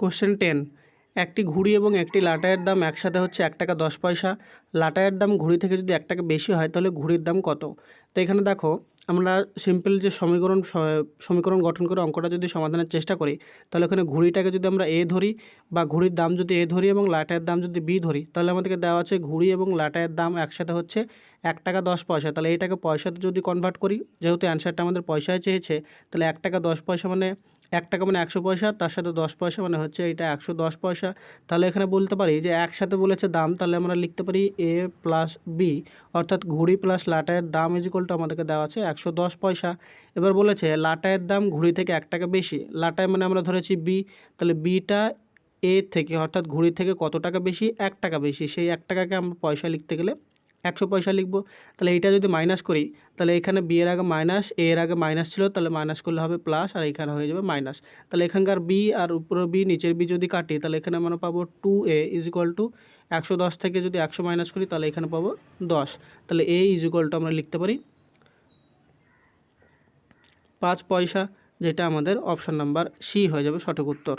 Question ten. একটি ঘুড়ি এবং একটি লাটাইয়ের দাম একসাথে হচ্ছে এক টাকা দশ পয়সা। লাটাইয়ের দাম ঘুড়ি থেকে যদি এক টাকা বেশি হয়, তাহলে ঘুড়ির দাম কত? তো এখানে দেখো, আমরা সিম্পল যে সমীকরণ সমীকরণ গঠন করে অঙ্কটা যদি সমাধানের চেষ্টা করি, তাহলে ওখানে ঘুড়িটাকে যদি আমরা এ ধরি বা ঘুড়ির দাম যদি এ ধরি এবং লাটাইয়ের দাম যদি বি ধরি, তাহলে আমাদেরকে দেওয়া আছে ঘুড়ি এবং লাটাইয়ের দাম একসাথে হচ্ছে এক টাকা দশ পয়সা। তাহলে এইটাকে পয়সাতে যদি কনভার্ট করি, যেহেতু অ্যান্সারটা আমাদের পয়সায় চেয়েছে, তাহলে এক টাকা দশ পয়সা মানে এক টাকা মানে একশো পয়সা, তার সাথে দশ পয়সা মানে হচ্ছে এটা একশো দশ পয়সা। তাহলে এখানে বলতে পারি যে একসাথে বলেছে দাম, তাহলে আমরা লিখতে পারি এ প্লাস বি অর্থাৎ ঘুড়ি প্লাস লাটায়ের দাম ইজিকলটা আমাদেরকে দেওয়া আছে একশো দশ পয়সা। এবার বলেছে লাটায়ের দাম ঘুড়ি থেকে এক টাকা বেশি লাটায় মানে আমরা ধরেছি বি তাহলে বিটা এ থেকে, অর্থাৎ ঘুড়ি থেকে কত টাকা বেশি? এক টাকা বেশি, সেই এক টাকাকে আমরা পয়সা লিখতে গেলে একশো পয়সা লিখব। তাহলে এইটা যদি মাইনাস করি, তাহলে এখানে বি এর আগে মাইনাস এ এর আগে মাইনাস ছিল, তাহলে মাইনাস করলে হবে প্লাস আর এখানে হয়ে যাবে মাইনাস তাহলে এখানকার বি আর উপরের বি নিচের বি যদি কাটি, তাহলে এখানে আমরা পাবো two A is equal to একশো দশ থেকে যদি একশো মাইনাস করি, তাহলে এখানে পাবো দশ। তাহলে এ ইজ ইকুয়াল টু আমরা লিখতে পারি পাঁচ পয়সা, যেটা আমাদের অপশান নাম্বার সি হয়ে যাবে সঠিক উত্তর।